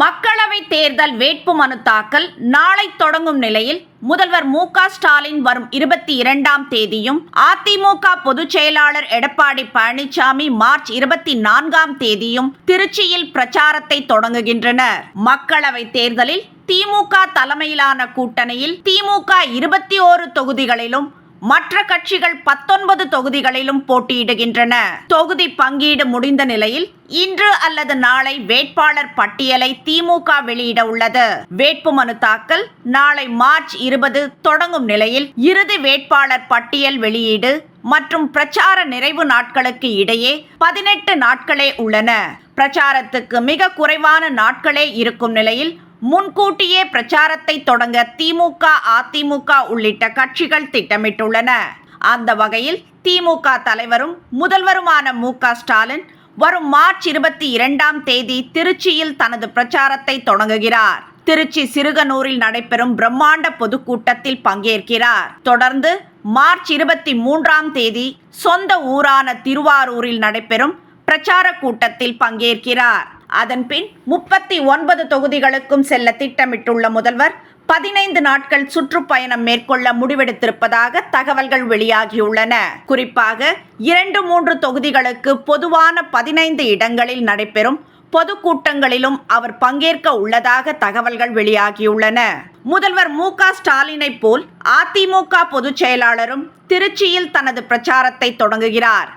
மக்களவை தேர்தல் வேட்புமனு தாக்கல் நாளை தொடங்கும் நிலையில் முதல்வர் மு க ஸ்டாலின் வரும் இருபத்தி இரண்டாம் தேதியும் அதிமுக பொதுச் செயலாளர் எடப்பாடி பழனிசாமி மார்ச் இருபத்தி நான்காம் தேதியும் திருச்சியில் பிரச்சாரத்தை தொடங்குகின்றனர். மக்களவை தேர்தலில் திமுக தலைமையிலான கூட்டணியில் திமுக இருபத்தி ஓரு தொகுதிகளிலும் மற்ற கட்சிகள் பத்தொன்பது தொகுதிகளிலும் போட்டியிடுகின்றன. தொகுதி பங்கீடு முடிந்த நிலையில் இன்று அல்லது நாளை வேட்பாளர் பட்டியலை திமுக வெளியிட உள்ளது. வேட்புமனு தாக்கல் நாளை மார்ச் இருபது தொடங்கும் நிலையில் இறுதி வேட்பாளர் பட்டியல் வெளியீடு மற்றும் பிரச்சார நிறைவு நாட்களுக்கு இடையே பதினெட்டு நாட்களே உள்ளன. பிரச்சாரத்துக்கு மிக குறைவான நாட்களே இருக்கும் நிலையில் முன்கூட்டியே பிரச்சாரத்தை தொடங்க திமுக அதிமுக உள்ளிட்ட கட்சிகள் திட்டமிட்டுள்ளன. அந்த வகையில் திமுக தலைவரும் முதல்வருமான மு க ஸ்டாலின் வரும் மார்ச் இருபத்தி இரண்டாம் தேதி திருச்சியில் தனது பிரச்சாரத்தை தொடங்குகிறார். திருச்சி சிறுகனூரில் நடைபெறும் பிரம்மாண்ட பொதுக்கூட்டத்தில் பங்கேற்கிறார். தொடர்ந்து மார்ச் இருபத்தி மூன்றாம் தேதி சொந்த ஊரான திருவாரூரில் நடைபெறும் பிரச்சார கூட்டத்தில் பங்கேற்கிறார். அதன்பின் முப்பத்தி ஒன்பது தொகுதிகளுக்கும் செல்ல திட்டமிட்டுள்ள முதல்வர் பதினைந்து நாட்கள் சுற்றுப்பயணம் மேற்கொள்ள முடிவெடுத்திருப்பதாக தகவல்கள் வெளியாகியுள்ளன. குறிப்பாக இரண்டு மூன்று தொகுதிகளுக்கு பொதுவான பதினைந்து இடங்களில் நடைபெறும் பொதுக்கூட்டங்களிலும் அவர் பங்கேற்க உள்ளதாக தகவல்கள் வெளியாகியுள்ளன. முதல்வர் மு க ஸ்டாலினை போல் அதிமுக பொதுச் செயலாளரும் திருச்சியில் தனது பிரச்சாரத்தை தொடங்குகிறார்.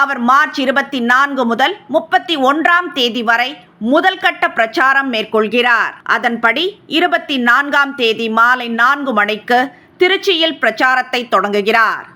அவர் மார்ச் இருபத்தி நான்கு முதல் முப்பத்தி ஒன்றாம் தேதி வரை முதல் கட்ட பிரச்சாரம் மேற்கொள்கிறார். அதன்படி இருபத்தி நான்காம் தேதி மாலை நான்கு மணிக்கு திருச்சியில் பிரச்சாரத்தை தொடங்குகிறார்.